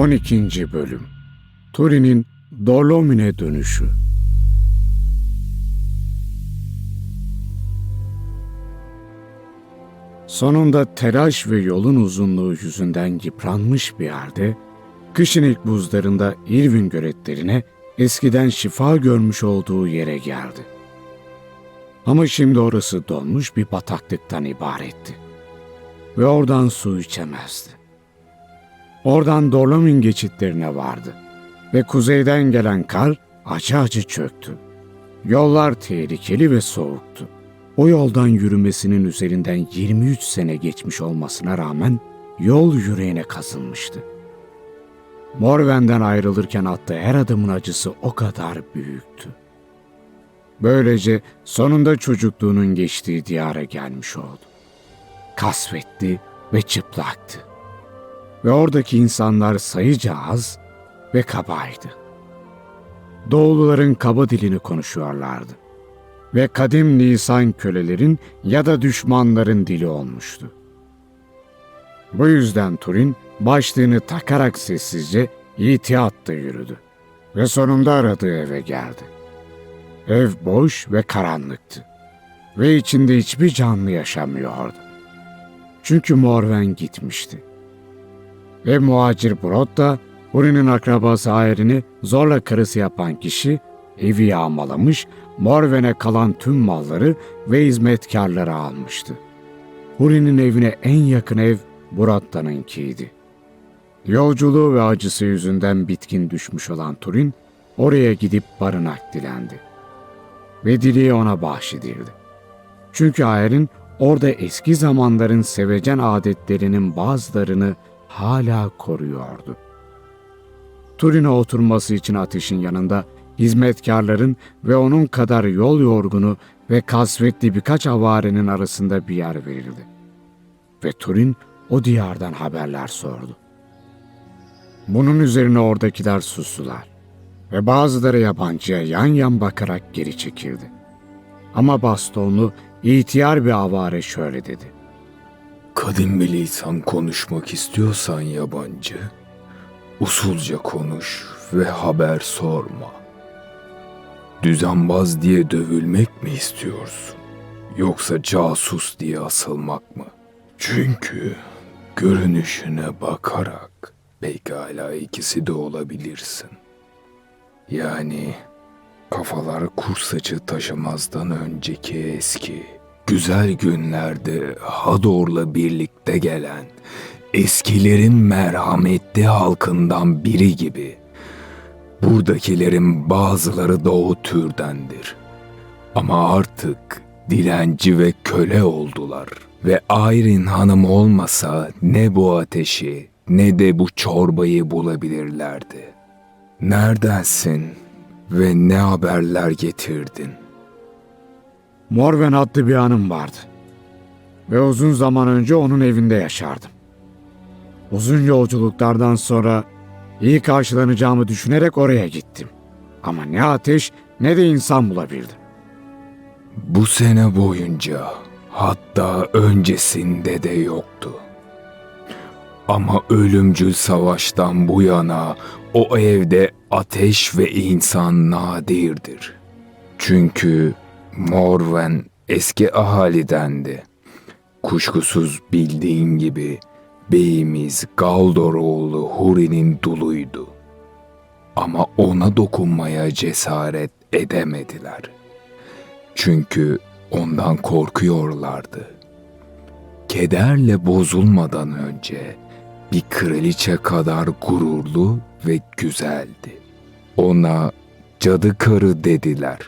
12. Bölüm Turin'in Dorlomine dönüşü Sonunda telaş ve yolun uzunluğu yüzünden yıpranmış bir yerde, kışın ilk buzlarında Irvin göletlerine eskiden şifa görmüş olduğu yere geldi. Ama şimdi orası donmuş bir bataklıktan ibaretti. Ve oradan su içemezdi. Oradan Dorlomin geçitlerine vardı. Ve kuzeyden gelen kar acı acı çöktü. Yollar tehlikeli ve soğuktu. O yoldan yürümesinin üzerinden 23 sene geçmiş olmasına rağmen yol yüreğine kazınmıştı. Morven'den ayrılırken attığı her adımın acısı o kadar büyüktü. Böylece sonunda çocukluğunun geçtiği diyara gelmiş oldu. Kasvetli ve çıplaktı. Ve oradaki insanlar sayıca az ve kabaydı. Doğuluların kaba dilini konuşuyorlardı. Ve kadim lisan kölelerin ya da düşmanların dili olmuştu. Bu yüzden Turin başlığını takarak sessizce itiyatla yürüdü. Ve sonunda aradığı eve geldi. Ev boş ve karanlıktı. Ve içinde hiçbir canlı yaşamıyordu. Çünkü Morven gitmişti. Ve muhacir Brod da Huri'nin akrabası Ayrın'ı zorla karısı yapan kişi evi yağmalamış, Morven'e kalan tüm malları ve hizmetkarları almıştı. Huri'nin evine en yakın ev Buratta'nınkiydi. Yolculuğu ve acısı yüzünden bitkin düşmüş olan Turin, oraya gidip barınak dilendi. Ve dileği ona bahşedildi. Çünkü Ayrın orada eski zamanların sevecen adetlerinin bazılarını hala koruyordu. Turin'e oturması için ateşin yanında hizmetkarların ve onun kadar yol yorgunu ve kasvetli birkaç avarenin arasında bir yer verildi. Ve Turin o diyardan haberler sordu. Bunun üzerine oradakiler sustular ve bazıları yabancıya yan yan bakarak geri çekildi. Ama bastonlu, ihtiyar bir avare şöyle dedi. Kadim bir lisan konuşmak istiyorsan yabancı, usulca konuş ve haber sorma. Düzenbaz diye dövülmek mi istiyorsun? Yoksa casus diye asılmak mı? Çünkü görünüşüne bakarak pekala ikisi de olabilirsin. Yani kafalar kur saçı taşımazdan önceki eski, güzel günlerde Hador'la birlikte gelen eskilerin merhametli halkından biri gibi. Buradakilerin bazıları da o türdendir. Ama artık dilenci ve köle oldular. Ve Ayrin hanım olmasa ne bu ateşi ne de bu çorbayı bulabilirlerdi. Neredensin ve ne haberler getirdin? Morven adlı bir hanım vardı. Ve uzun zaman önce onun evinde yaşardım. Uzun yolculuklardan sonra iyi karşılanacağımı düşünerek oraya gittim. Ama ne ateş ne de insan bulabildim. Bu sene boyunca hatta öncesinde de yoktu. Ama ölümcül savaştan bu yana o evde ateş ve insan nadirdir. Çünkü Morven eski ahalidendi. Kuşkusuz bildiğin gibi beyimiz Galdoroğlu Huri'nin duluydu. Ama ona dokunmaya cesaret edemediler. Çünkü ondan korkuyorlardı. Kederle bozulmadan önce bir kraliçe kadar gururlu ve güzeldi. Ona cadı karı dediler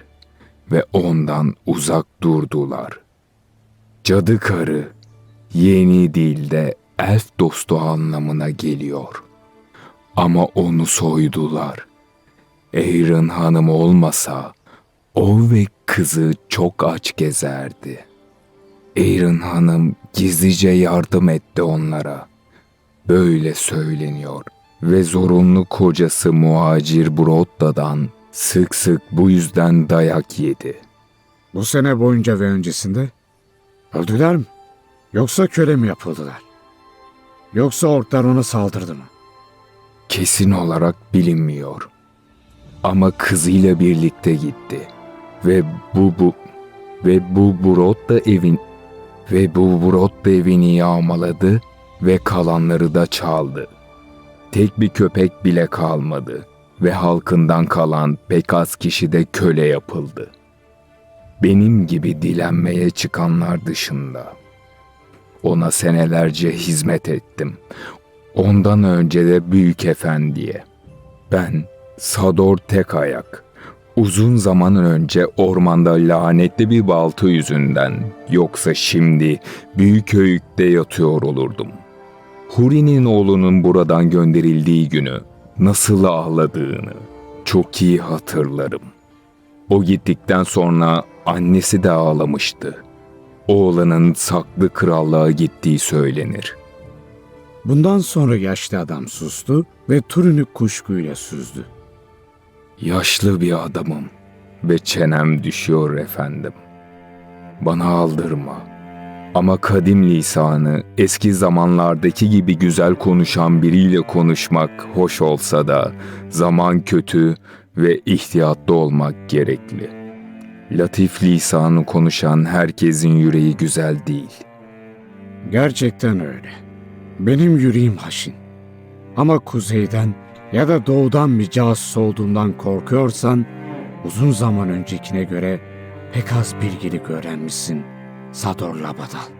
ve ondan uzak durdular. Cadı karı yeni dilde elf dostu anlamına geliyor. Ama onu soydular. Aaron hanım olmasa o ve kızı çok aç gezerdi. Aaron hanım gizlice yardım etti onlara. Böyle söyleniyor ve zorunlu kocası muhacir Brodda'dan sık sık bu yüzden dayak yedi. Bu sene boyunca ve öncesinde öldüler mi? Yoksa köle mi yapıldılar? Yoksa orklar ona saldırdı mı? kesin olarak bilinmiyor. Ama kızıyla birlikte gitti. Ve bu bu ve bu Burot da evin ve bu Burot da evini yağmaladı ve kalanları da çaldı. Tek bir köpek bile kalmadı ve halkından kalan pek az kişi de köle yapıldı. Benim gibi dilenmeye çıkanlar dışında. Ona senelerce hizmet ettim. Ondan önce de büyük efendiye. Ben Sador tek ayak. Uzun zaman önce ormanda lanetli bir balta yüzünden yoksa şimdi büyük öğütte yatıyor olurdum. Huri'nin oğlunun buradan gönderildiği günü nasıl ağladığını çok iyi hatırlarım. O gittikten sonra annesi de ağlamıştı. Oğlanın saklı krallığa gittiği söylenir. Bundan sonra yaşlı adam sustu ve Turin'i kuşkuyla süzdü. Yaşlı bir adamım ve çenem düşüyor efendim. Bana aldırma. Ama kadim lisanı eski zamanlardaki gibi güzel konuşan biriyle konuşmak hoş olsa da zaman kötü ve ihtiyatlı olmak gerekli. Latif lisanı konuşan herkesin yüreği güzel değil. Gerçekten öyle. Benim yüreğim haşin. Ama kuzeyden ya da doğudan bir casus olduğundan korkuyorsan uzun zaman öncekine göre pek az bilgilik öğrenmişsin Sador Labadal.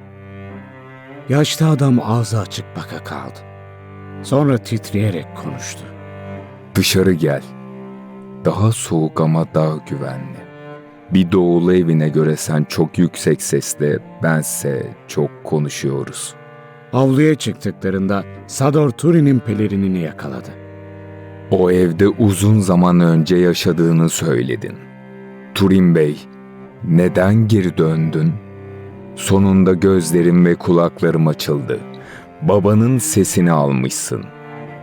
Yaşlı adam ağzı açık baka kaldı. Sonra titreyerek konuştu. Dışarı gel. Daha soğuk ama daha güvenli. Bir doğulu evine göre sen çok yüksek sesle, bense çok konuşuyoruz. Avluya çıktıklarında Sador Turin'in pelerinini yakaladı. O evde uzun zaman önce yaşadığını söyledin. Turin Bey, neden geri döndün? Sonunda gözlerim ve kulaklarım açıldı. Babanın sesini almışsın.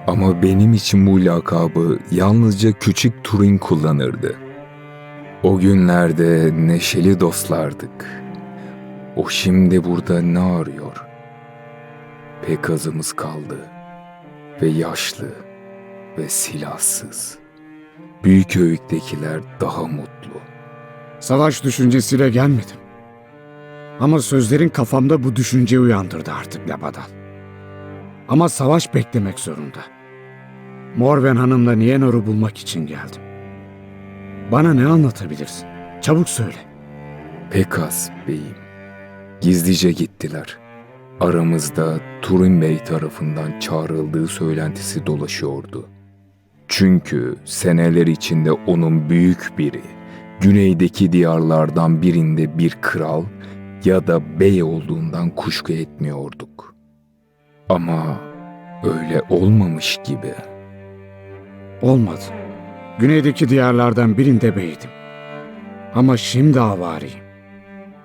Ama benim için bu lakabı yalnızca küçük Turin kullanırdı. O günlerde neşeli dostlardık. O şimdi burada ne arıyor? Pek azımız kaldı ve yaşlı ve silahsız. Büyük öğüttekiler daha mutlu. Savaş düşüncesiyle gelmedim. Ama sözlerin kafamda bu düşünceyi uyandırdı artık Labadal. Ama savaş beklemek zorunda. Morven Hanım'la Nienор'u bulmak için geldim. Bana ne anlatabilirsin? Çabuk söyle. Pek az beyim. Gizlice gittiler. Aramızda Turin Bey tarafından çağrıldığı söylentisi dolaşıyordu. Çünkü seneler içinde onun büyük biri, güneydeki diyarlardan birinde bir kral ya da bey olduğundan kuşku etmiyorduk. Ama öyle olmamış gibi. Olmadı. Güneydeki diyarlardan birinde beydim. Ama şimdi avariyim.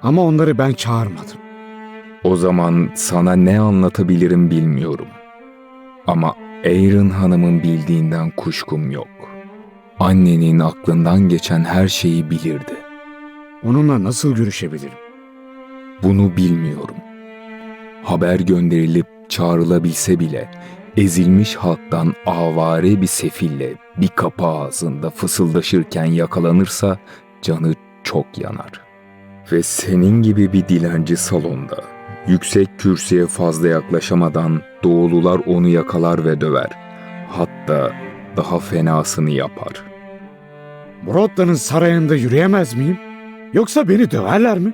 Ama onları ben çağırmadım. O zaman sana ne anlatabilirim bilmiyorum. Ama Aaron Hanım'ın bildiğinden kuşkum yok. Annenin aklından geçen her şeyi bilirdi. Onunla nasıl görüşebilirim? Bunu bilmiyorum. Haber gönderilip çağrılabilse bile ezilmiş halktan avare bir sefille bir kapı ağzında fısıldaşırken yakalanırsa canı çok yanar. Ve senin gibi bir dilenci salonda yüksek kürsüye fazla yaklaşamadan doğulular onu yakalar ve döver. Hatta daha fenasını yapar. Brodda'nın sarayında yürüyemez miyim? Yoksa beni döverler mi?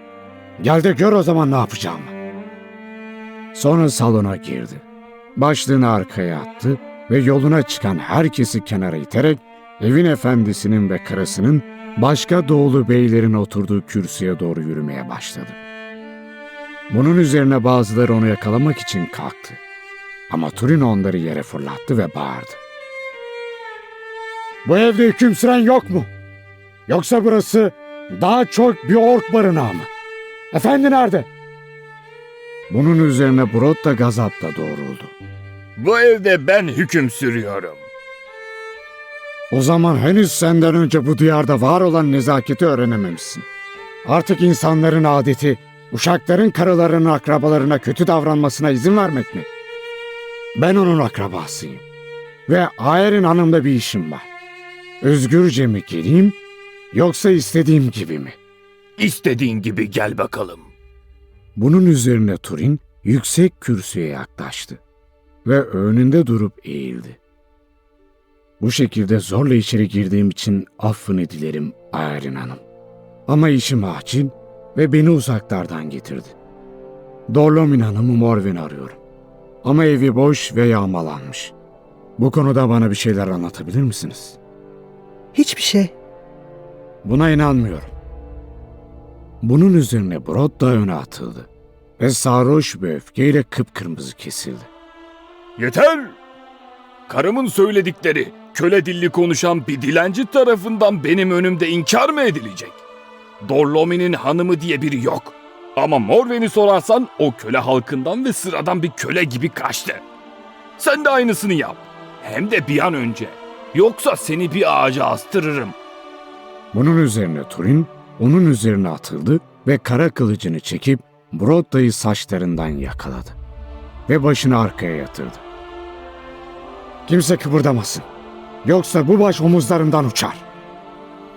Gel de gör o zaman ne yapacağımı. Sonra salona girdi. Başlığını arkaya attı ve yoluna çıkan herkesi kenara iterek evin efendisinin ve karısının başka doğulu beylerin oturduğu kürsüye doğru yürümeye başladı. Bunun üzerine bazıları onu yakalamak için kalktı. Ama Turin onları yere fırlattı ve bağırdı. Bu evde hüküm süren yok mu? Yoksa burası daha çok bir ork barınağı mı? Efendi nerede? Bunun üzerine Brod da gazapla doğruldu. Bu evde ben hüküm sürüyorum. O zaman henüz senden önce bu diyarda var olan nezaketi öğrenememişsin. Artık insanların adeti, uşakların karılarının akrabalarına kötü davranmasına izin vermek mi? Ben onun akrabasıyım. Ve Aer'in hanımda bir işim var. Özgürce mi geleyim yoksa istediğim gibi mi? İstediğin gibi gel bakalım. Bunun üzerine Turin yüksek kürsüye yaklaştı ve önünde durup eğildi. Bu şekilde zorla içeri girdiğim için affını dilerim Aylin Hanım. Ama işim acil ve beni uzaklardan getirdi. Dorlomin Hanım'ı Morven arıyorum. Ama evi boş ve yağmalanmış. Bu konuda bana bir şeyler anlatabilir misiniz? Hiçbir şey. Buna inanmıyorum. Bunun üzerine Brod da öne atıldı ve sarhoş bir öfkeyle kıpkırmızı kesildi. Yeter! Karımın söyledikleri köle dilli konuşan bir dilenci tarafından benim önümde inkar mı edilecek? Dorlomi'nin hanımı diye biri yok. Ama Morven'i sorarsan o köle halkından ve sıradan bir köle gibi kaçtı. Sen de aynısını yap. Hem de bir an önce. Yoksa seni bir ağaca astırırım. Bunun üzerine Turin onun üzerine atıldı ve kara kılıcını çekip Brodda'yı saçlarından yakaladı ve başını arkaya yatırdı. Kimse kıpırdamasın. Yoksa bu baş omuzlarından uçar.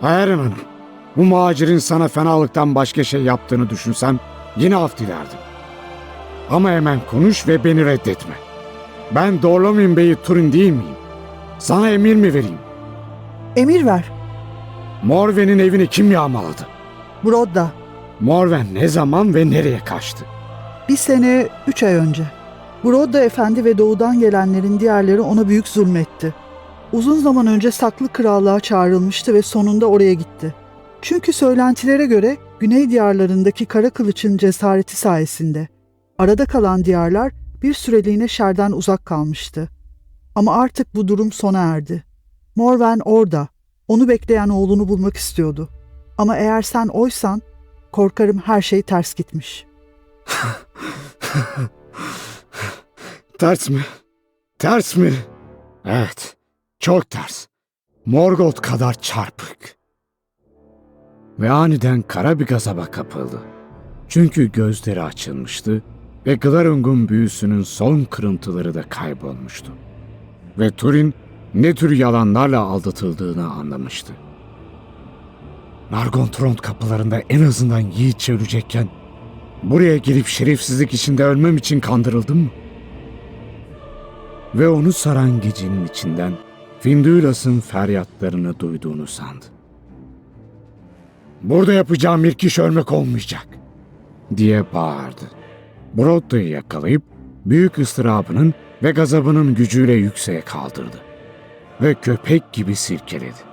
Hayırın Hanım, bu muhacirin sana fenalıktan başka şey yaptığını düşünsem yine af dilerdim. Ama hemen konuş ve beni reddetme. Ben Dorlomin Bey'i Turin değil miyim? Sana emir mi vereyim? Emir ver. Morven'in evini kim yağmaladı? Brodda. Morven ne zaman ve nereye kaçtı? Bir sene, üç ay önce. Brodda Efendi ve doğudan gelenlerin diğerleri ona büyük zulmetti. Uzun zaman önce saklı krallığa çağrılmıştı ve sonunda oraya gitti. Çünkü söylentilere göre Güney diyarlarındaki Kara Kılıç'ın cesareti sayesinde arada kalan diyarlar bir süreliğine şerden uzak kalmıştı. Ama artık bu durum sona erdi. Morven orada. Onu bekleyen oğlunu bulmak istiyordu. Ama eğer sen oysan korkarım her şey ters gitmiş.'' Ters mi? Ters mi? Evet, çok ters. Morgoth kadar çarpık. Ve aniden kara bir gazaba kapıldı. Çünkü gözleri açılmıştı ve Glarung'un büyüsünün son kırıntıları da kaybolmuştu. Ve Turin ne tür yalanlarla aldatıldığını anlamıştı. Nargothrond kapılarında en azından yiğitçe ölecekken buraya gelip şerefsizlik içinde ölmem için kandırıldım mı? ve onu saran gecenin içinden Finduilas'ın feryatlarını duyduğunu sandı. Burada yapacağım ilk iş ölmek olmayacak, diye bağırdı. Brodda'yı yakalayıp büyük ıstırabının ve gazabının gücüyle yükseğe kaldırdı ve köpek gibi silkeledi.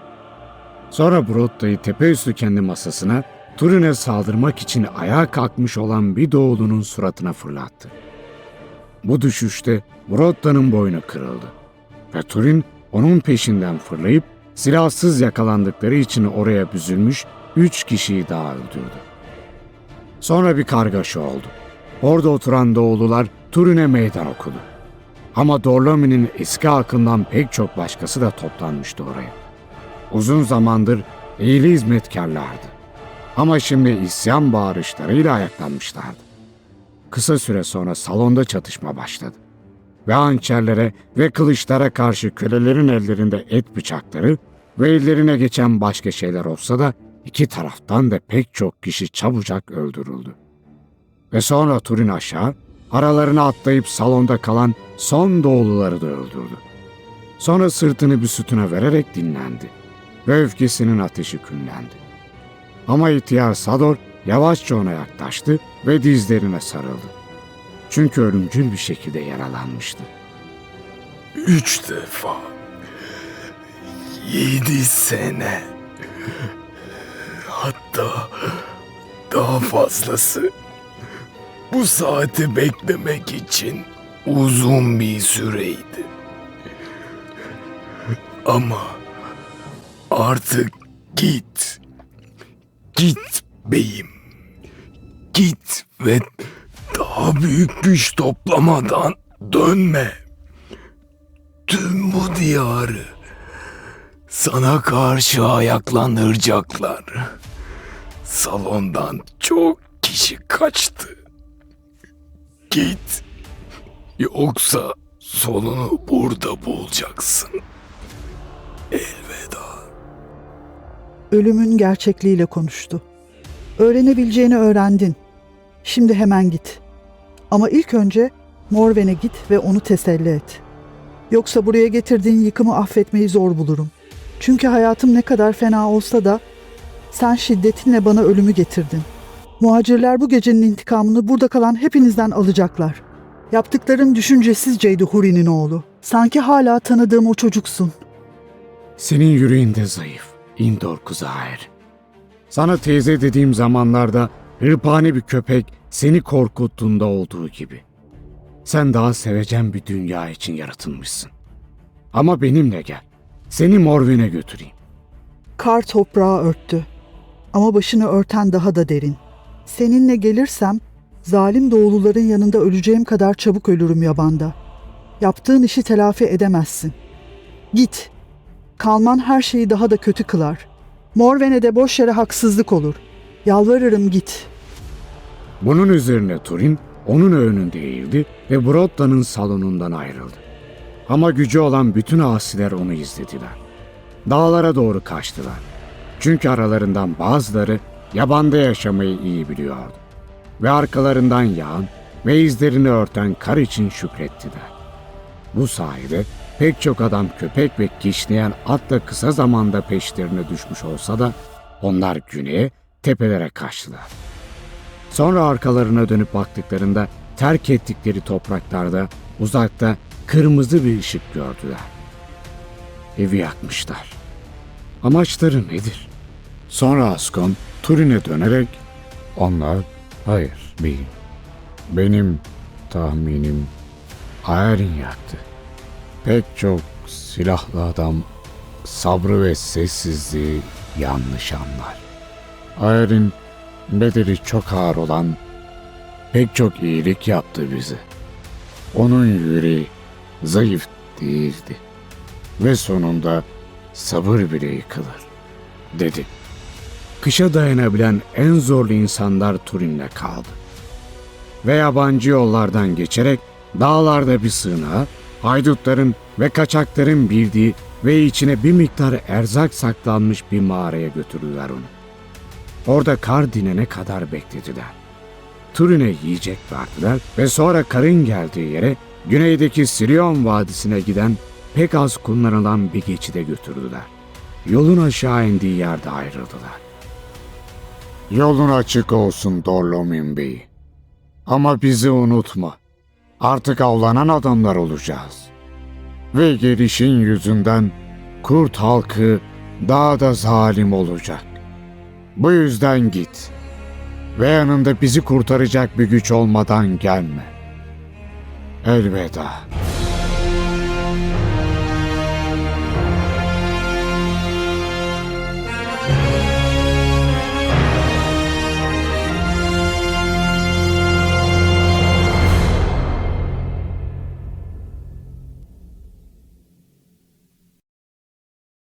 Sonra Brodda'yı tepeüstü kendi masasına Turin'e saldırmak için ayağa kalkmış olan bir doğulunun suratına fırlattı. Bu düşüşte Brodda'nın boynu kırıldı ve Turin onun peşinden fırlayıp silahsız yakalandıkları için oraya büzülmüş üç kişiyi daha öldürdü. Sonra bir kargaşa oldu. Orada oturan Doğulular Turin'e meydan okudu. Ama Dorlomi'nin eski halkından pek çok başkası da toplanmıştı oraya. Uzun zamandır iyili hizmetkarlardı. Ama şimdi isyan bağırışlarıyla ayaklanmışlardı. Kısa süre sonra salonda çatışma başladı. Ve hançerlere ve kılıçlara karşı kölelerin ellerinde et bıçakları ve ellerine geçen başka şeyler olsa da iki taraftan da pek çok kişi çabucak öldürüldü. Ve sonra Turin aşağı, aralarına atlayıp salonda kalan son doğuluları da öldürdü. Sonra sırtını bir sütuna vererek dinlendi öfkesinin ateşi küllendi. Ama ihtiyar Sador yavaşça ona yaklaştı ve dizlerine sarıldı. Çünkü ölümcül bir şekilde yaralanmıştı. Üç defa. Yedi sene. Hatta daha fazlası. Bu saati beklemek için uzun bir süreydi. Ama artık git. Git beyim. Git ve daha büyük güç toplamadan dönme. Tüm bu diyarı sana karşı ayaklandıracaklar. Salondan çok kişi kaçtı. Git. Yoksa sonunu burada bulacaksın. Ölümün gerçekliğiyle konuştu. Öğrenebileceğini öğrendin. Şimdi hemen git. Ama ilk önce Morven'e git ve onu teselli et. Yoksa buraya getirdiğin yıkımı affetmeyi zor bulurum. Çünkü hayatım ne kadar fena olsa da sen şiddetinle bana ölümü getirdin. Muhacirler bu gecenin intikamını burada kalan hepinizden alacaklar. Yaptıkların düşüncesizceydi Huri'nin oğlu. Sanki hala tanıdığım o çocuksun. Senin yüreğinde zayıf, indor kuzahir. Sana teyze dediğim zamanlarda hırpani bir köpek seni korkuttuğunda olduğu gibi. Sen daha sevecen bir dünya için yaratılmışsın. Ama benimle gel. Seni Morven'e götüreyim. Kar toprağı örttü. Ama başını örten daha da derin. Seninle gelirsem zalim doğuluların yanında öleceğim kadar çabuk ölürüm yabanda. Yaptığın işi telafi edemezsin. Git. Kalman her şeyi daha da kötü kılar. Morven'e boş yere haksızlık olur. Yalvarırım git. Bunun üzerine Turin onun önünde eğildi ve Brodda'nın salonundan ayrıldı. Ama gücü olan bütün asiler onu izlediler. Dağlara doğru kaçtılar. Çünkü aralarından bazıları yabanda yaşamayı iyi biliyordu. Ve arkalarından yağan ve izlerini örten kar için şükrettiler. Bu sayede pek çok adam köpek ve kişneyen atla kısa zamanda peşlerine düşmüş olsa da onlar güneye, tepelere kaçtılar. Sonra arkalarına dönüp baktıklarında terk ettikleri topraklarda uzakta kırmızı bir ışık gördüler. Evi yakmışlar. Amaçları nedir? Sonra Ascon Turin'e dönerek onlar hayır beyim. Benim tahminim Aerin yaktı. Pek çok silahlı adam sabrı ve sessizliği yanlış anlar. Aerin bedeli çok ağır olan pek çok iyilik yaptı bize. Onun yüreği zayıf değildi. Ve sonunda sabır bile yıkılır, dedi. Kışa dayanabilen en zorlu insanlar Turin'le kaldı. Ve yabancı yollardan geçerek dağlarda bir sığınağa, haydutların ve kaçakların bildiği ve içine bir miktar erzak saklanmış bir mağaraya götürdüler onu. Orada kar dinene kadar beklediler. Turin'e yiyecek verdiler ve sonra karın geldiği yere güneydeki Sirion Vadisi'ne giden pek az kullanılan bir geçide götürdüler. Yolun aşağı indiği yerde ayrıldılar. Yolun açık olsun Dorlomin Bey. Ama bizi unutma. Artık avlanan adamlar olacağız. Ve gelişin yüzünden kurt halkı daha da zalim olacak. Bu yüzden git. Ve yanında bizi kurtaracak bir güç olmadan gelme. Elveda.